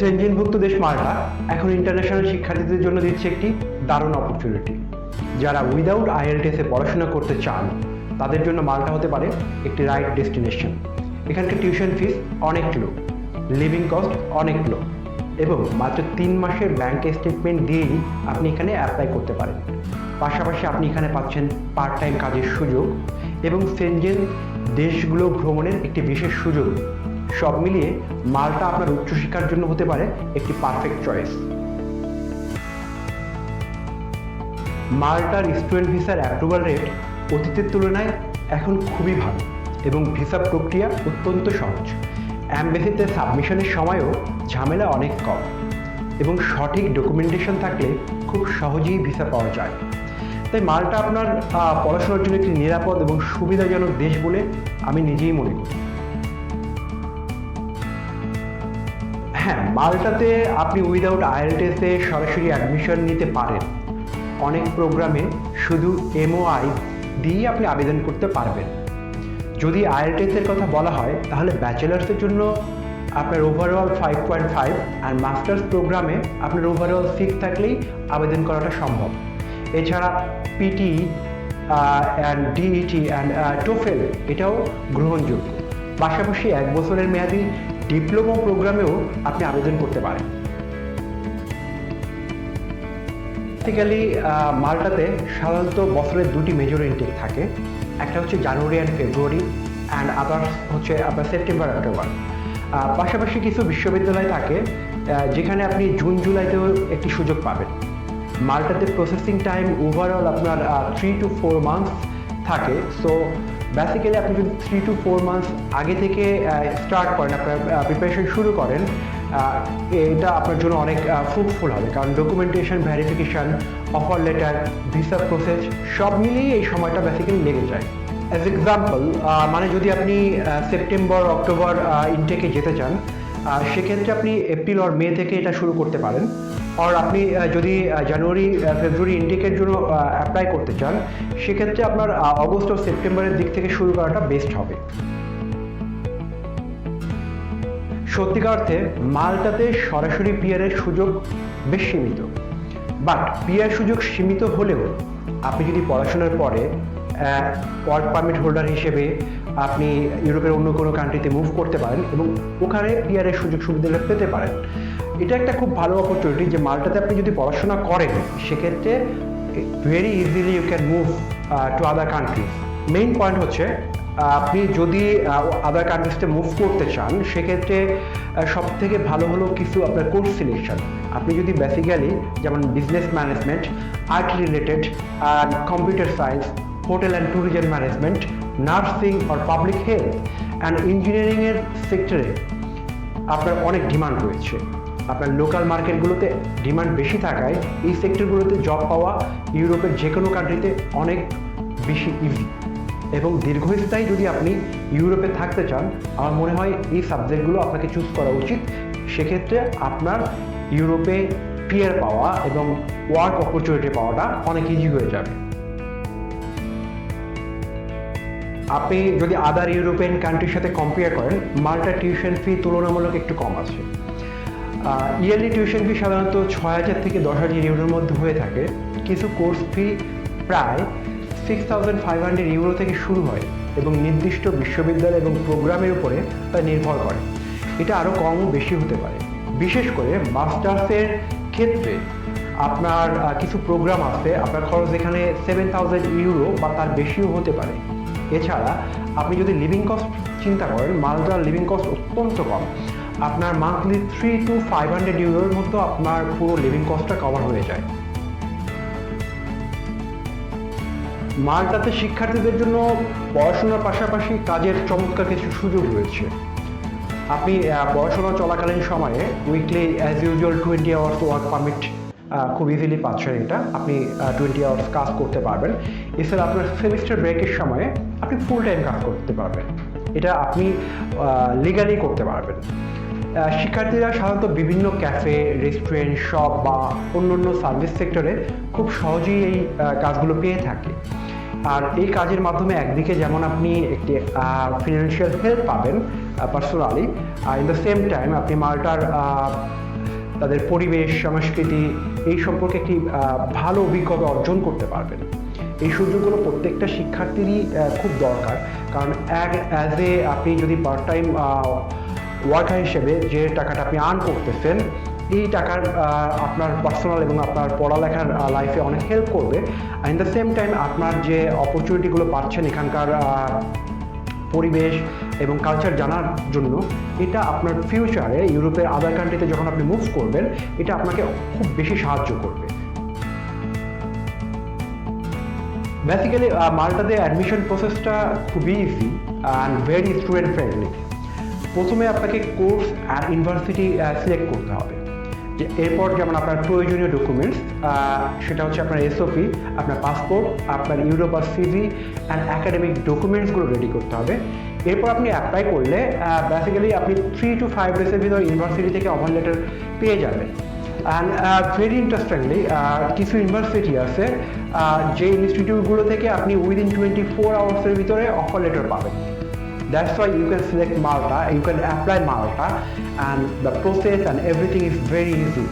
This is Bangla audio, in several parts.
সেনজেনভুক্ত দেশ মাল্টা এখন ইন্টারন্যাশনাল শিক্ষার্থীদের জন্য দিচ্ছে একটি দারুণ অপরচুনিটি যারা উইদাউট আইএলটিএসে পড়াশোনা করতে চান, তাদের জন্য মাল্টা হতে পারে একটি রাইট ডেস্টিনেশন এখানকার টিউশন ফিস অনেক লো লিভিং কস্ট অনেক লো এবং মাত্র তিন মাসের ব্যাংক স্টেটমেন্ট দিয়েই আপনি এখানে অ্যাপ্লাই করতে পারেন। পাশাপাশি আপনি এখানে পাচ্ছেন পার্ট টাইম কাজের সুযোগ এবং সেনজেন দেশগুলো ভ্রমণের একটি বিশেষ সুযোগ। সব মিলিয়ে মালটা আপনার উচ্চশিক্ষার জন্য হতে পারে একটি পারফেক্ট চয়েস মাল্টার স্টুডেন্ট ভিসার অ্যাপ্রুভাল রেট অতীতের তুলনায় এখন খুবই ভালো এবং ভিসা প্রক্রিয়া অত্যন্ত সহজ। অ্যাম্বাসিতে সাবমিশনের সময়ও ঝামেলা অনেক কম এবং সঠিক ডকুমেন্টেশন থাকলে খুব সহজেই ভিসা পাওয়া যায়। তাই মালটা আপনার পড়াশোনার জন্য একটি নিরাপদ এবং সুবিধাজনক দেশ বলে আমি নিজেই মনে করি। মালটাতে আপনি উইদাউট আইএলটিএসে সরাসরি অ্যাডমিশন নিতে পারেন। অনেক প্রোগ্রামে শুধু এমওআই দিয়েই আপনি আবেদন করতে পারবেন। যদি আইএলটিএস এর কথা বলা হয়, তাহলে ব্যাচেলার্সের জন্য আপনার ওভারঅল ফাইভ পয়েন্ট ফাইভ আর মাস্টার্স প্রোগ্রামে আপনার ওভারঅল সিক্স থাকলেই আবেদন করাটা সম্ভব। এছাড়া PT and DET and TOEFL এটাও গ্রহণযোগ্য। পাশাপাশি এক বছরের মেয়াদি ডিপ্লোমা প্রোগ্রামেও আপনি আবেদন করতে পারেন। বেসিক্যালি মাল্টাতে সাধারণত বছরের দুটি মেজর ইনটেক থাকে। একটা হচ্ছে January and February and others হচ্ছে আপনার সেপ্টেম্বর অক্টোবর পাশাপাশি কিছু বিশ্ববিদ্যালয় থাকে যেখানে আপনি জুন জুলাইতেও একটি সুযোগ পাবেন। মাল্টাতে প্রসেসিং টাইম ওভারঅল আপনার থ্রি টু ফোর মান্থস থাকে। সো বেসিক্যালি আপনি যদি থ্রি টু ফোর মান্থস আগে থেকে স্টার্ট করেন, আপনার প্রিপারেশন শুরু করেন এটা আপনার জন্য অনেক ফ্রুটফুল হবে। কারণ documentation verification offer letter visa process সব মিলিয়ে এই সময়টা বেসিক্যালি লেগে যায়। অ্যাজ এক্সাম্পল মানে যদি আপনি সেপ্টেম্বর অক্টোবর ইনটেকে যেতে চান সেক্ষেত্রে আপনি এপ্রিল আর মে থেকে এটা শুরু করতে পারেন। আর আপনি যদি জানুয়ারি ফেব্রুয়ারি ইনটেকের জন্য অ্যাপ্লাই করতে চান, সেক্ষেত্রে আপনার অগস্ট ও সেপ্টেম্বরের দিক থেকে শুরু করাটা বেস্ট হবে। সত্যিকার অর্থে, মালটাতে সরাসরি পিয়ারের সুযোগ বেশ সীমিত। বাট পিয়ার সুযোগ সীমিত হলেও, আপনি যদি পড়াশোনার পরে ওয়ার্ক পারমিট হোল্ডার হিসেবে আপনি ইউরোপের অন্য কোনো কান্ট্রিতে মুভ করতে পারেন এবং ওখানে পিয়ারের সুযোগ সুবিধাটা পেতে পারেন এটা একটা খুব ভালো অপরচুনিটি যে মালটাতে আপনি যদি পড়াশোনা করেন, সেক্ষেত্রে very easily you can move to other country main point হচ্ছে, আপনি যদি আদার কান্ট্রিজতে মুভ করতে চান, সেক্ষেত্রে সব থেকে ভালো হলো কিছু আপনার কোর্স সিলেকশন আপনি যদি বেসিক্যালি যেমন business management art related computer science hotel and tourism management nursing or public health and ইঞ্জিনিয়ারিংয়ের সেক্টরে আপনার অনেক ডিমান্ড রয়েছে। আপনার লোকাল মার্কেটগুলোতে ডিমান্ড বেশি থাকায় এই সেক্টরগুলোতে জব পাওয়া ইউরোপের যে কোনো কান্ট্রিতে অনেক বেশি ইজি এবং দীর্ঘস্থায়ী যদি আপনি ইউরোপে থাকতে চান, আমার মনে হয় এই সাবজেক্টগুলো আপনাকে চুজ করা উচিত। সেক্ষেত্রে আপনার ইউরোপে পিয়ার পাওয়া এবং ওয়ার্ক অপরচুনিটি পাওয়াটা অনেক ইজি হয়ে যাবে। আপনি যদি আদার ইউরোপিয়ান কান্ট্রির সাথে কম্পেয়ার করেন, মাল্টা টিউশন ফি তুলনামূলক একটু কম আছে। ইয়ারলি টিউশন ফি সাধারণত ছয় হাজার থেকে দশ হাজার ইউরোর মধ্যে হয়ে থাকে। কিছু কোর্স ফি প্রায় six thousand five hundred euro থেকে শুরু হয় এবং নির্দিষ্ট বিশ্ববিদ্যালয় এবং প্রোগ্রামের উপরে তা নির্ভর করে। এটা আরও কমও বেশি হতে পারে। বিশেষ করে মাস্টার্সের ক্ষেত্রে আপনার কিছু প্রোগ্রাম আছে। আপনার খরচ এখানে সেভেন থাউজেন্ড ইউরো বা তার বেশিও হতে পারে। এছাড়া আপনি যদি লিভিং কস্ট চিন্তা করেন, মালদার লিভিং কস্ট অত্যন্ত কম। আপনার monthly three two five hundred ইউরোর মতো আপনার পুরো লিভিং কস্টটা কভার হয়ে যায়। মালটাতে শিক্ষার্থীদের জন্য পড়াশোনার পাশাপাশি কাজের চমৎকার কিছু সুযোগ রয়েছে। আপনি পড়াশোনা চলাকালীন সময়ে weekly as usual twenty hours work permit খুব ইজিলি পাচ্ছেন এটা। আপনি টোয়েন্টি আওয়ার্স কাজ করতে পারবেন। এছাড়া আপনার সেমিস্টার ব্রেকের সময়ে আপনি ফুল টাইম কাজ করতে পারবেন। এটা আপনি লিগালি করতে পারবেন। শিক্ষার্থীরা সাধারণত বিভিন্ন ক্যাফে রেস্টুরেন্ট শপ বা অন্যান্য সার্ভিস সেক্টরে খুব সহজেই এই কাজগুলো পেয়ে থাকে। আর এই কাজের মাধ্যমে একদিকে যেমন আপনি একটি ফিনান্সিয়াল হেল্প পাবেন পার্সোনালি আর ইন দ্য সেম টাইম আপনি মালটার তাদের পরিবেশ, সংস্কৃতি এই সম্পর্কে একটি ভালো অভিজ্ঞতা অর্জন করতে পারবেন। এই সুযোগগুলো প্রত্যেকটা শিক্ষার্থীরই খুব দরকার। কারণ অ্যাজ এ আপনি যদি পার্ট টাইম ওয়ার্কার হিসেবে যে টাকাটা আপনি আর্ন করতেছেন, এই টাকার আপনার পার্সোনাল এবং আপনার পড়ালেখার লাইফে অনেক হেল্প করবে। ইন দ্য সেম টাইম আপনার যে অপরচুনিটিগুলো পাচ্ছেন এখানকার পরিবেশ এবং কালচার জানার জন্য, এটা আপনার ফিউচারে ইউরোপের আদার কান্ট্রিতে যখন আপনি মুভ করবেন, এটা আপনাকে খুব বেশি সাহায্য করবে। বেসিক্যালি মাল্টাতে অ্যাডমিশন প্রসেসটা খুবই easy and very student friendly প্রথমে আপনাকে কোর্স আর ইউনিভার্সিটি সিলেক্ট করতে হবে। যে এরপর যেমন আপনার প্রয়োজনীয় ডকুমেন্টস সেটা হচ্ছে আপনার এসওপি আপনার পাসপোর্ট আপনার ইউরোপ আর সিভি অ্যান্ড অ্যাকাডেমিক ডকুমেন্টসগুলো রেডি করতে হবে। এরপর আপনি অ্যাপ্লাই করলে বেসিক্যালি আপনি থ্রি টু ফাইভ ডেজের ভিতর ইউনিভার্সিটি থেকে অফার লেটার পেয়ে যাবেন। অ্যান্ড ভেরি ইন্টারেস্টিংলি কিছু ইউনিভার্সিটি আছে যে ইনস্টিটিউটগুলো থেকে আপনি উইদিন টোয়েন্টি ফোর আওয়ার্সের ভিতরে অফার লেটার পাবেন। That's why you can select Malta, you can apply Malta, and the process and everything is very easy.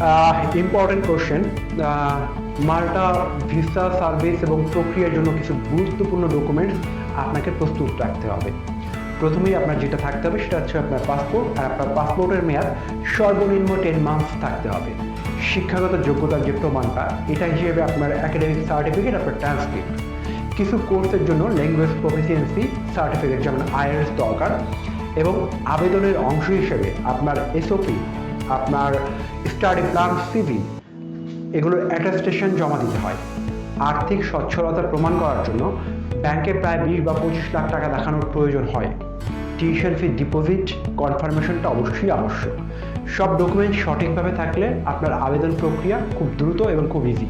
Uh, important question. Uh, Malta visa service এবং প্রক্রিয়ার জন্য কিছু গুরুত্বপূর্ণ ডকুমেন্টস আপনাকে প্রস্তুত রাখতে হবে প্রথমেই আপনার যেটা থাকতে হবে সেটা হচ্ছে আপনার পাসপোর্ট আর আপনার পাসপোর্টের মেয়াদ সর্বনিম্ন টেন মান্থস থাকতে হবে শিক্ষাগত যোগ্যতার যে প্রমাণটা এটা হিসেবে আপনার একাডেমিক সার্টিফিকেট আপনার ট্রান্সক্রিপ্ট কিছু কোর্সের জন্য ল্যাঙ্গুয়েজ প্রফিসিয়েন্সি সার্টিফিকেট যেমন আইএলস দরকার, এবং আবেদনের অংশ হিসেবে আপনার এসওপি আপনার স্টাডি প্ল্যান সিভি এগুলোর অ্যাটাস্টেশন জমা দিতে হয়। আর্থিক সচ্ছলতা প্রমাণ করার জন্য ব্যাংকে প্রায় বিশ বা পঁচিশ লাখ টাকা দেখানোর প্রয়োজন হয়। টিউশন ফি ডিপোজিট কনফার্মেশনটা অবশ্যই আবশ্যক। সব ডকুমেন্ট সঠিকভাবে থাকলে আপনার আবেদন প্রক্রিয়া খুব দ্রুত এবং খুব ইজি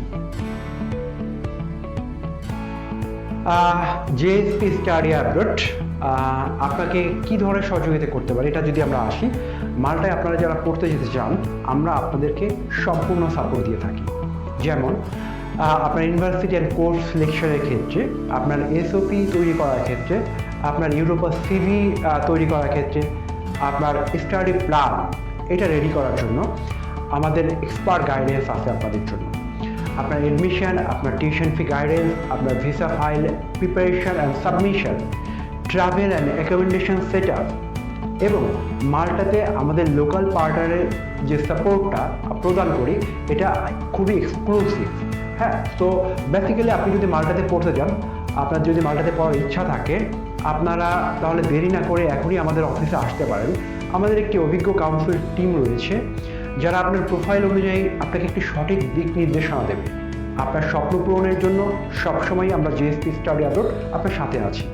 জেএসপি স্টাডি অ্যাব্রড আপনাকে কি ধরনের সহযোগিতা করতে পারে? এটা যদি আমরা আসি, মালটায় আপনারা যারা পড়তে যেতে চান, আমরা আপনাদেরকে সম্পূর্ণ সাপোর্ট দিয়ে থাকি। যেমন আপনার ইউনিভার্সিটি অ্যান্ড কোর্স সিলেকশনের ক্ষেত্রে, আপনার এসওপি তৈরি করার ক্ষেত্রে, আপনার ইউরোপা সিভি তৈরি করার ক্ষেত্রে, আপনার স্টাডি প্ল্যান এটা রেডি করার জন্য আমাদের এক্সপার্ট গাইডেন্স আছে আপনাদের জন্য। আপনার এডমিশন আপনার টিউশন ফি গাইডেন্স আপনার visa file preparation and submission travel and accommodation set up এবং মালটাতে আমাদের লোকাল পার্টনারের যে সাপোর্টটা প্রদান করি, এটা খুবই এক্সক্লুসিভ হ্যাঁ তো বেসিক্যালি আপনি যদি মালটাতে পড়তে যান, আপনার যদি মালটাতে পড়ার ইচ্ছা থাকে, আপনারা তাহলে দেরি না করে এখনই আমাদের অফিসে আসতে পারেন। আমাদের একটি অভিজ্ঞ কাউন্সিল টিম রয়েছে। যারা আপনার প্রোফাইল অনুযায়ী আপনাকে একটি সঠিক দিক নির্দেশনা দেবে। আপনার স্বপ্ন পূরণের জন্য সবসময় আমরা জিএসপি স্টাডি আপলোড আপনার সাথে আছি।